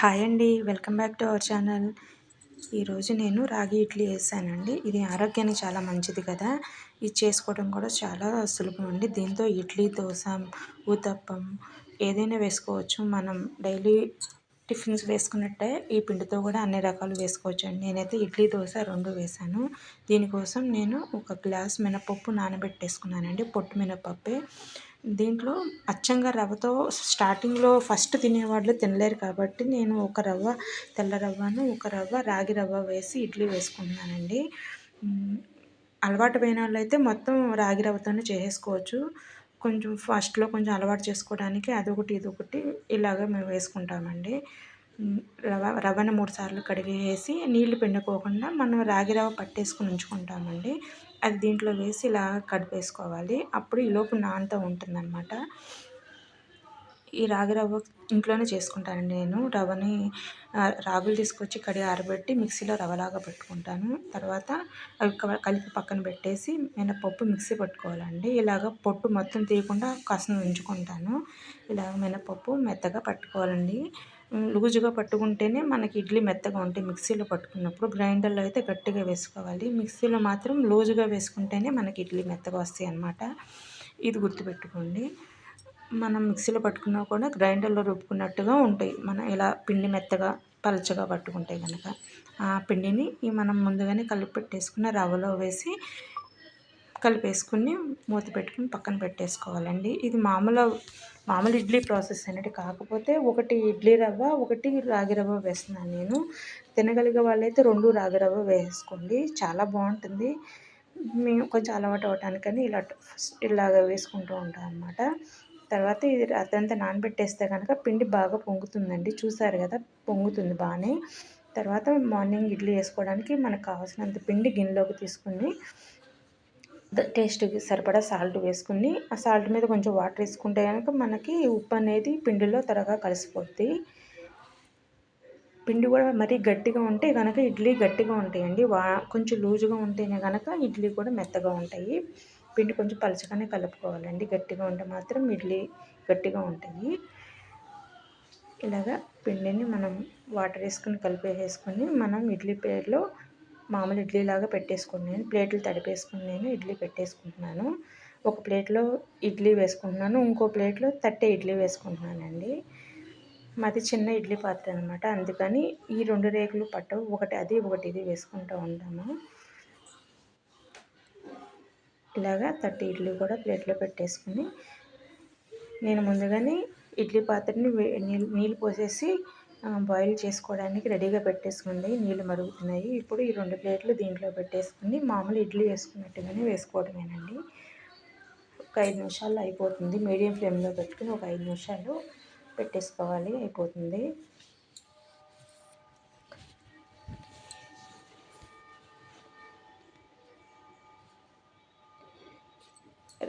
Hi అండి welcome back to our channel. ఈరోజు నేను రాగి ఇడ్లీ వేసానండి. ఇది ఆరోగ్యానికి చాలా మంచిది కదా. ఇది చేసుకోవడం కూడా చాలా సులభం అండి. దీంతో ఇడ్లీ దోశ ఊతప్పం ఏదైనా వేసుకోవచ్చు. మనం డైలీ టిఫిన్స్ వేసుకున్నట్టే ఈ పిండితో కూడా అన్ని రకాలు వేసుకోవచ్చు అండి. నేనైతే ఇడ్లీ దోశ రెండు వేసాను. దీనికోసం నేను ఒక గ్లాస్ మినపప్పు నానబెట్టేసుకున్నానండి. పొట్టు మినపప్పే. దీంట్లో అచ్చంగా రవ్వతో స్టార్టింగ్లో ఫస్ట్ తినేవాళ్ళు తినలేరు కాబట్టి నేను ఒక రవ్వ తెల్ల రవ్వను ఒక రవ్వ రాగి రవ్వ వేసి ఇడ్లీ వేసుకుంటున్నానండి. అలవాటు పోయిన వాళ్ళు అయితే మొత్తం రాగి రవ్వతోనే చేసేసుకోవచ్చు. కొంచెం ఫస్ట్లో కొంచెం అలవాటు చేసుకోవడానికి అదొకటి ఇదొకటి ఇలాగ మేము వేసుకుంటామండి. రవ రవ్వను మూడు సార్లు కడిగేసి నీళ్ళు పిండుకోకుండా మనం రాగి రవ్వ పట్టేసుకుని ఉంచుకుంటామండి. అది దీంట్లో వేసి ఇలా కడిపేసుకోవాలి అప్పుడు ఈలోపు నానుతూ ఉంటుందన్నమాట. ఈ రాగి రవ్వ ఇంట్లోనే చేసుకుంటానండి నేను. రవ్వని రాగులు తీసుకొచ్చి కడిగి ఆరబెట్టి మిక్సీలో రవ్వలాగా పెట్టుకుంటాను. తర్వాత అవి కలిపి పక్కన పెట్టేసి మినపప్పు మిక్సీ పట్టుకోవాలండి. ఇలాగ పొట్టు మొత్తం తీయకుండా కాస్త ఉంచుకుంటాను. ఇలాగ మినపప్పు మెత్తగా పట్టుకోవాలండి. లూజుగా పట్టుకుంటేనే మనకి ఇడ్లీ మెత్తగా ఉంటాయి మిక్సీలో పట్టుకున్నప్పుడు గ్రైండర్లో అయితే గట్టిగా వేసుకోవాలి. మిక్సీలో మాత్రం లూజుగా వేసుకుంటేనే మనకి ఇడ్లీ మెత్తగా వస్తాయి అన్నమాట. ఇది గుర్తుపెట్టుకోండి. మనం మిక్సీలో పట్టుకున్నా కూడా గ్రైండర్లో రుబ్బుకున్నట్టుగా ఉంటాయి. మనం ఇలా పిండి మెత్తగా పలచగా పట్టుకుంటాయి కనుక ఆ పిండిని మనం ముందుగానే కలిపి పెట్టేసుకున్న రవ్వలో వేసి కలిపేసుకుని మూత పెట్టుకుని పక్కన పెట్టేసుకోవాలండి. ఇది మామూలు మామూలు ఇడ్లీ ప్రాసెస్ అనేది కాకపోతే ఒకటి ఇడ్లీ రవ్వ ఒకటి రాగి రవ్వ వేస్తున్నాను నేను. తినగలిగే వాళ్ళైతే రెండు రాగి రవ్వ వేసుకోండి. చాలా బాగుంటుంది. మేము కొంచెం అలవాటు అవటానికని ఇలా ఇలాగ వేసుకుంటూ ఉంటాం అన్నమాట. తర్వాత ఇది రాత్రంతా నానబెట్టేస్తే కనుక పిండి బాగా పొంగుతుందండి. చూసారు కదా పొంగుతుంది బాగానే. తర్వాత మార్నింగ్ ఇడ్లీ వేసుకోవడానికి మనకు కావాల్సినంత పిండి గిన్నెలోకి తీసుకుని టేస్ట్కి సరిపడా సాల్ట్ వేసుకుని ఆ సాల్ట్ మీద కొంచెం వాటర్ వేసుకుంటే కనుక మనకి ఉప్పు అనేది పిండిలో త్వరగా కలిసిపోద్ది. పిండి కూడా మరీ గట్టిగా ఉంటే కనుక ఇడ్లీ గట్టిగా ఉంటాయండి. వా కొంచెం లూజుగా ఉంటేనే కనుక ఇడ్లీ కూడా మెత్తగా ఉంటాయి. పిండి కొంచెం పలచగానే కలుపుకోవాలండి. గట్టిగా ఉంటే మాత్రం ఇడ్లీ గట్టిగా ఉంటాయి. ఇలాగా పిండిని మనం వాటర్ వేసుకుని కలిపేసుకొని మనం ఇడ్లీ పేరులో మామూలు ఇడ్లీ లాగా పెట్టేసుకుని నేను ప్లేట్లు తడిపేసుకుని నేను ఇడ్లీ పెట్టేసుకుంటున్నాను. ఒక ప్లేట్లో ఇడ్లీ వేసుకుంటున్నాను ఇంకో ప్లేట్లో తట్టే ఇడ్లీ వేసుకుంటున్నానండి. మాది చిన్న ఇడ్లీ పాత్ర అనమాట అందుకని ఈ రెండు రేకులు పట్టవు ఒకటి అది ఒకటి ఇది వేసుకుంటూ ఉంటాము. ఇలాగా తట్టి ఇడ్లీ కూడా ప్లేట్లో పెట్టేసుకుని నేను ముందుగానే ఇడ్లీ పాత్రని నీళ్ళు నీళ్ళు పోసేసి బాయిల్ చేసుకోవడానికి రెడీగా పెట్టేసుకోండి నీళ్ళు మరుగుతున్నాయి. ఇప్పుడు ఈ రెండు ప్లేట్లు దీంట్లో పెట్టేసుకుని మామూలు ఇడ్లీ వేసుకున్నట్టుగానే వేసుకోవడమేనండి. ఒక ఐదు నిమిషాల్లో అయిపోతుంది. మీడియం ఫ్లేమ్లో పెట్టుకుని ఒక ఐదు నిమిషాలు పెట్టేసుకోవాలి. అయిపోతుంది.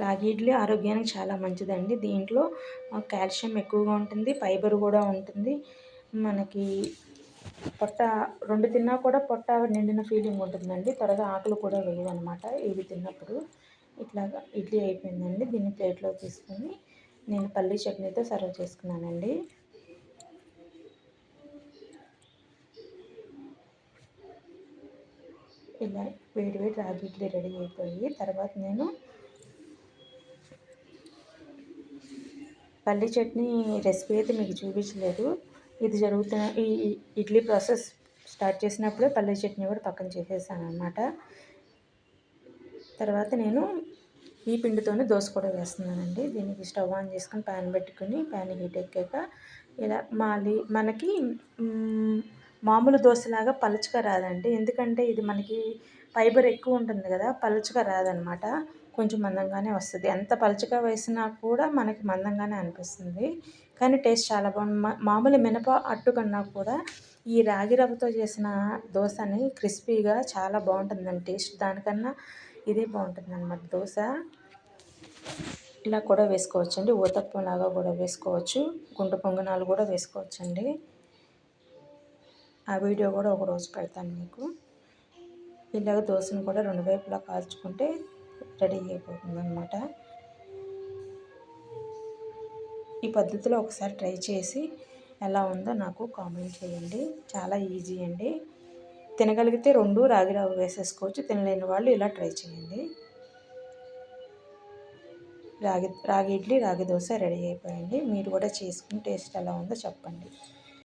రాగి ఇడ్లీ ఆరోగ్యానికి చాలా మంచిదండి. దీంట్లో కాల్షియం ఎక్కువగా ఉంటుంది. ఫైబర్ కూడా ఉంటుంది. మనకి పొట్ట రెండు తిన్నా కూడా పొట్ట నిండిన ఫీలింగ్ ఉంటుందండి. త్వరగా ఆకులు కూడా వేయదనమాట ఇవి తిన్నప్పుడు ఇట్లాగా ఇడ్లీ అయిపోయిందండి. దీన్ని ప్లేట్లో తీసుకొని నేను పల్లీ చట్నీతో సర్వ్ చేసుకున్నానండి. ఇలా వేడి వేడి రాగి ఇడ్లీ రెడీ అయిపోయి తర్వాత నేను పల్లీ చట్నీ రెసిపీ అయితే మీకు చూపించలేదు. ఇది జరుగుతున్న ఈ ఇడ్లీ ప్రాసెస్ స్టార్ట్ చేసినప్పుడే పల్లీ చట్నీ కూడా పక్కన చేసేసాను అనమాట తర్వాత నేను ఈ పిండితోనే దోశ కూడా వేస్తున్నానండి. దీనికి స్టవ్ ఆన్ చేసుకొని ప్యాన్ పెట్టుకుని ప్యాన్ హీట్ ఎక్కాక ఇలా మాలి మనకి మామూలు దోశలాగా పలుచగా రాదండి. ఎందుకంటే ఇది మనకి ఫైబర్ ఎక్కువ ఉంటుంది కదా పలుచగా రాదనమాట కొంచెం మందంగానే వస్తుంది. ఎంత పలుచగా వేసినా కూడా మనకి మందంగానే అనిపిస్తుంది. కానీ టేస్ట్ చాలా బాగుంది. మామూలు మినప అట్టు కన్నా కూడా ఈ రాగి రవ్వతో చేసిన దోశని క్రిస్పీగా చాలా బాగుంటుందండి టేస్ట్. దానికన్నా ఇదే బాగుంటుంది అనమాట దోశ. ఇలా కూడా వేసుకోవచ్చు అండి ఊతప్పం లాగా కూడా వేసుకోవచ్చు. గుండు పొంగనాలు కూడా వేసుకోవచ్చండి. ఆ వీడియో కూడా ఒకరోజు పెడతాను మీకు. ఇలాగ దోశను కూడా రెండు వైపులా కాల్చుకుంటే రెడీ అయిపోతుంది అనమాట ఈ పద్ధతిలో ఒకసారి ట్రై చేసి ఎలా ఉందో నాకు కామెంట్ చేయండి. చాలా ఈజీ అండి. తినగలిగితే రెండు రాగి రవ్వ వేసేసుకోవచ్చు. తినలేని వాళ్ళు ఇలా ట్రై చేయండి. రాగి రాగి ఇడ్లీ రాగి దోశ రెడీ అయిపోయింది. మీరు కూడా చేసుకుని టేస్ట్ ఎలా ఉందో చెప్పండి.